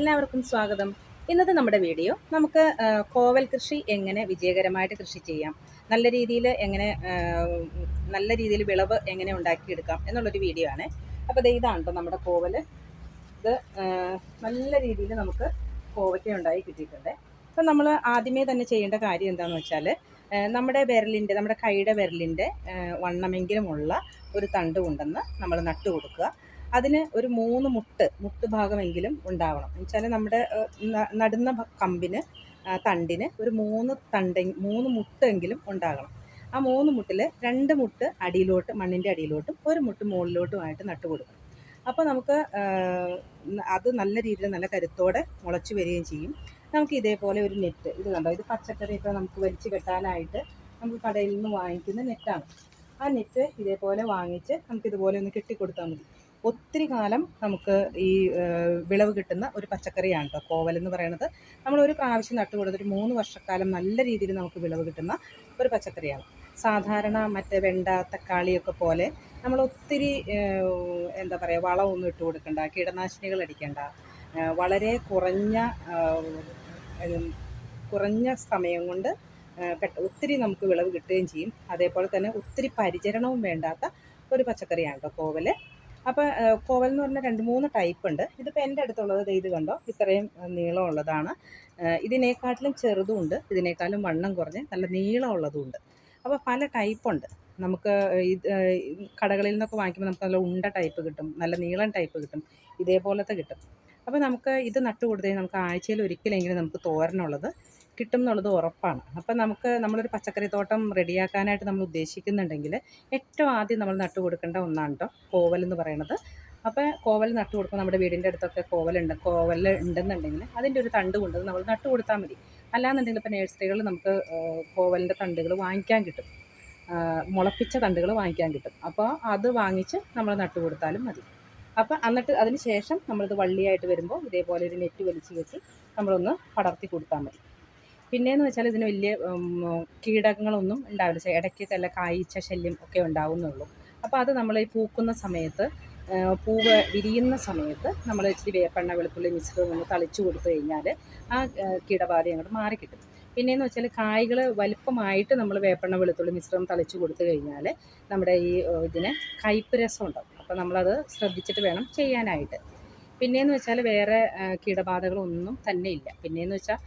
എല്ലാവർക്കും സ്വാഗതം. ഇന്നത്തെ നമ്മുടെ വീഡിയോ നമുക്ക് കോവൽ കൃഷി എങ്ങനെ വിജയകരമായിട്ട് കൃഷി ചെയ്യാം നല്ല രീതിയിൽ എങ്ങനെ നല്ല രീതിയിൽ വിളവ് എങ്ങനെ ഉണ്ടാക്കിയെടുക്കാം എന്നുള്ളൊരു വീഡിയോ ആണ്. അപ്പോൾ ദേ ഇതാണ് കേട്ടോ നമ്മുടെ കോവൽ. ഇത് നല്ല രീതിയിൽ നമുക്ക് കോവയ്ക്ക ഉണ്ടായി കിട്ടിയിട്ടുണ്ട്. അപ്പം നമ്മൾ ആദ്യമേ തന്നെ ചെയ്യേണ്ട കാര്യം എന്താണെന്ന് വെച്ചാൽ നമ്മുടെ വിരലിന്റെ നമ്മുടെ കൈയുടെ വിരലിന്റെ വണ്ണമെങ്കിലുമുള്ള ഒരു തണ്ട് കൊണ്ടെന്ന് നമ്മൾ നട്ടു കൊടുക്കുക അതിന് ഒരു മൂന്ന് മുട്ട് മുട്ട് ഭാഗമെങ്കിലും ഉണ്ടാവണം. എന്ന് നമ്മുടെ നടുന്ന കമ്പിന് തണ്ടിന് ഒരു മൂന്ന് തണ്ട മൂന്ന് മുട്ടെങ്കിലും ഉണ്ടാകണം. ആ മൂന്ന് മുട്ടിൽ രണ്ട് മുട്ട് അടിയിലോട്ട് മണ്ണിന്റെ അടിയിലോട്ടും ഒരു മുട്ട് മുകളിലോട്ടുമായിട്ട് നട്ടു കൊടുക്കണം. അപ്പോൾ നമുക്ക് അത് നല്ല രീതിയിൽ നല്ല കരുത്തോടെ മുളച്ചു വരികയും ചെയ്യും. നമുക്ക് ഇതേപോലെ ഒരു നെറ്റ് ഇത് കണ്ടോ? ഇത് പച്ചക്കറി ഇപ്പോൾ നമുക്ക് വലിച്ചു കെട്ടാനായിട്ട് നമുക്ക് കടയിൽ നിന്ന് വാങ്ങിക്കുന്ന നെറ്റാണ്. ആ നെറ്റ് ഇതേപോലെ വാങ്ങിച്ച് നമുക്ക് ഇതുപോലെ ഒന്ന് കെട്ടിക്കൊടുത്താൽ മതി. ഒത്തിരി കാലം നമുക്ക് ഈ വിളവ് കിട്ടുന്ന ഒരു പച്ചക്കറിയാണ് കേട്ടോ കോവൽ എന്ന് പറയുന്നത്. നമ്മൾ ഒരു പ്രാവശ്യം നട്ടു കൊടുത്തൊരു മൂന്ന് വർഷക്കാലം നല്ല രീതിയിൽ നമുക്ക് വിളവ് കിട്ടുന്ന ഒരു പച്ചക്കറിയാണ്. സാധാരണ മറ്റേ വെണ്ട തക്കാളിയൊക്കെ പോലെ നമ്മൾ ഒത്തിരി എന്താ പറയുക വളമൊന്നും ഇട്ട് കൊടുക്കണ്ട കീടനാശിനികൾ അടിക്കേണ്ട. വളരെ കുറഞ്ഞ കുറഞ്ഞ സമയം കൊണ്ട് ഒത്തിരി നമുക്ക് വിളവ് കിട്ടുകയും ചെയ്യും. അതേപോലെ തന്നെ ഒത്തിരി പരിചരണവും വേണ്ടാത്ത ഒരു പച്ചക്കറിയാണ് കേട്ടോ കോവൽ. അപ്പോൾ കോവൽ എന്ന് പറഞ്ഞാൽ രണ്ട് മൂന്ന് ടൈപ്പ് ഉണ്ട്. ഇതിപ്പോൾ എന്റെ അടുത്തുള്ളത് ഇത് കണ്ടോ? ഇത്രയും നീളം നീളമുള്ളതാണ് ഇതിനേക്കാട്ടിലും ചെറുതുമുണ്ട് ഇതിനേക്കാളും വണ്ണം കുറഞ്ഞ് നല്ല നീളമുള്ളതും ഉണ്ട്. അപ്പോൾ പല ടൈപ്പുണ്ട് നമുക്ക് ഇത് കടകളിൽ നിന്നൊക്കെ വാങ്ങിക്കുമ്പോൾ നമുക്ക് നല്ല ഉണ്ട ടൈപ്പ് കിട്ടും. നല്ല നീളം ടൈപ്പ് കിട്ടും. ഇതേപോലത്തെ കിട്ടും. അപ്പോൾ നമുക്ക് ഇത് നട്ടു കൊടുത്തു നമുക്ക് ആഴ്ചയിൽ ഒരിക്കലെങ്കിലും നമുക്ക് തോരനുള്ളത് കിട്ടും എന്നുള്ളത് ഉറപ്പാണ്. അപ്പോൾ നമുക്ക് നമ്മളൊരു പച്ചക്കറി തോട്ടം റെഡിയാക്കാനായിട്ട് നമ്മൾ ഉദ്ദേശിക്കുന്നുണ്ടെങ്കിൽ ഏറ്റവും ആദ്യം നമ്മൾ നട്ടു കൊടുക്കേണ്ട ഒന്നാണ് കേട്ടോ കോവൽ എന്ന് പറയുന്നത് അപ്പോൾ കോവൽ നട്ടു കൊടുക്കുമ്പോൾ നമ്മുടെ വീടിന്റെ അടുത്തൊക്കെ കോവലുണ്ട് കോവൽ ഉണ്ടെന്നുണ്ടെങ്കിൽ അതിന്റെ ഒരു തണ്ട് കൊണ്ട് നമ്മൾ നട്ടു കൊടുത്താൽ മതി. അല്ലാന്നുണ്ടെങ്കിൽ ഇപ്പോൾ നഴ്സറികളിൽ നമുക്ക് കോവലിന്റെ തണ്ടുകൾ വാങ്ങിക്കാൻ കിട്ടും. മുളപ്പിച്ച തണ്ടുകൾ വാങ്ങിക്കാൻ കിട്ടും. അപ്പോൾ അത് വാങ്ങിച്ച് നമ്മൾ നട്ടു കൊടുത്താലും മതി. അപ്പോൾ എന്നിട്ട് അതിന് ശേഷം നമ്മളിത് വള്ളിയായിട്ട് വരുമ്പോൾ ഇതേപോലെ ഒരു നെറ്റ് വലിച്ചു കെട്ടി നമ്മളൊന്ന് പടർത്തി കൊടുത്താൽ മതി. പിന്നെയെന്ന് വെച്ചാൽ ഇതിന് വലിയ കീടങ്ങളൊന്നും ഉണ്ടാവില്ല. ഇടയ്ക്ക് ചില കായ്ച്ച ശല്യം ഒക്കെ ഉണ്ടാവുന്നുള്ളൂ. അപ്പോൾ അത് നമ്മൾ ഈ പൂക്കുന്ന സമയത്ത് പൂവ് വിരിയുന്ന സമയത്ത് നമ്മൾ ഇച്ചിരി വേപ്പെണ്ണ വെളുത്തുള്ളി മിശ്രിതം ഒന്ന് തളിച്ചു കൊടുത്തു കഴിഞ്ഞാൽ ആ കീടബാധ അങ്ങോട്ട് മാറിക്കിട്ടും പിന്നെയെന്ന് വെച്ചാൽ കായ്കൾ വലുപ്പമായിട്ട് നമ്മൾ വേപ്പെണ്ണ വെളുത്തുള്ളി മിശ്രിതം തളിച്ചു കൊടുത്തു കഴിഞ്ഞാൽ നമ്മുടെ ഈ ഇതിനെ കയ്പ്പ് രസം ഉണ്ടാവും. അപ്പോൾ നമ്മളത് ശ്രദ്ധിച്ചിട്ട് വേണം ചെയ്യാനായിട്ട്. പിന്നെയെന്ന് വെച്ചാൽ വേറെ കീടബാധകളൊന്നും തന്നെ ഇല്ല. പിന്നെയെന്ന് വെച്ചാൽ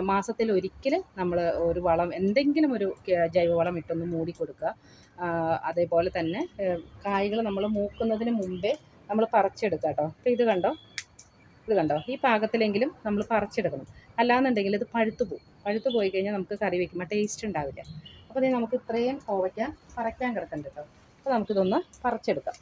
മാസത്തിൽ ഒരിക്കൽ നമ്മൾ ഒരു വളം എന്തെങ്കിലും ഒരു ജൈവവളം ഇട്ടൊന്ന് മൂടി കൊടുക്കുക അതേപോലെ തന്നെ കായ്കൾ നമ്മൾ മൂക്കുന്നതിന് മുമ്പേ നമ്മൾ പറിച്ചെടുക്കുക കേട്ടോ. അപ്പോൾ ഇത് കണ്ടോ? ഇത് കണ്ടോ? ഈ പാകത്തിലെങ്കിലും നമ്മൾ പറിച്ചെടുക്കണം. അല്ലാന്നുണ്ടെങ്കിൽ ഇത് പഴുത്തു പോകും. പഴുത്തു പോയി കഴിഞ്ഞാൽ നമുക്ക് കറി വയ്ക്കുമ്പോൾ ടേസ്റ്റ് ഉണ്ടാവില്ല. അപ്പോൾ ഇത് നമുക്ക് ഇത്രയും കോവയ്ക്ക പറിക്കാൻ കിടക്കുന്നുണ്ട് കേട്ടോ. അപ്പോൾ നമുക്കിതൊന്ന് പറിച്ചെടുക്കാം.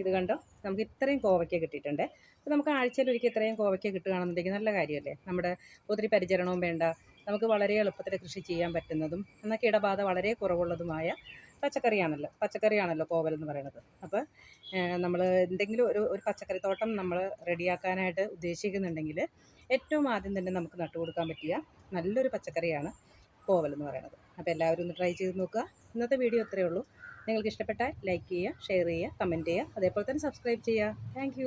ഇത് കണ്ടോ? നമുക്ക് ഇത്രയും കോവയ്ക്ക കിട്ടിയിട്ടുണ്ട്. അപ്പോൾ നമുക്ക് ആഴ്ചയിൽ ഒരിക്കൽ ഇത്രയും കോവയ്ക്ക കിട്ടുകയാണെന്നുണ്ടെങ്കിൽ നല്ല കാര്യമല്ലേ? നമ്മുടെ ഒത്തിരി പരിചരണവും വേണ്ട നമുക്ക് വളരെ എളുപ്പത്തിൽ കൃഷി ചെയ്യാൻ പറ്റുന്നതും എന്നാൽ കീടബാധ വളരെ കുറവുള്ളതുമായ പച്ചക്കറിയാണല്ലോ പച്ചക്കറിയാണല്ലോ കോവൽ എന്ന് പറയുന്നത്. അപ്പോൾ നമ്മൾ എന്തെങ്കിലും ഒരു ഒരു പച്ചക്കറി തോട്ടം നമ്മൾ റെഡിയാക്കാനായിട്ട് ഉദ്ദേശിക്കുന്നുണ്ടെങ്കിൽ ഏറ്റവും ആദ്യം തന്നെ നമുക്ക് നട്ടു കൊടുക്കാൻ പറ്റിയ നല്ലൊരു പച്ചക്കറിയാണ് കോവൽ എന്ന് പറയുന്നത്. അപ്പോൾ എല്ലാവരും ഒന്ന് ട്രൈ ചെയ്ത് നോക്കുക. ഇന്നത്തെ വീഡിയോ ഇത്രയേ ഉള്ളൂ. നിങ്ങൾക്ക് ഇഷ്ടപ്പെട്ടാൽ ലൈക്ക് ചെയ്യുക ഷെയർ ചെയ്യുക കമന്റ് ചെയ്യുക. അതേപോലെ തന്നെ സബ്സ്ക്രൈബ് ചെയ്യുക. താങ്ക്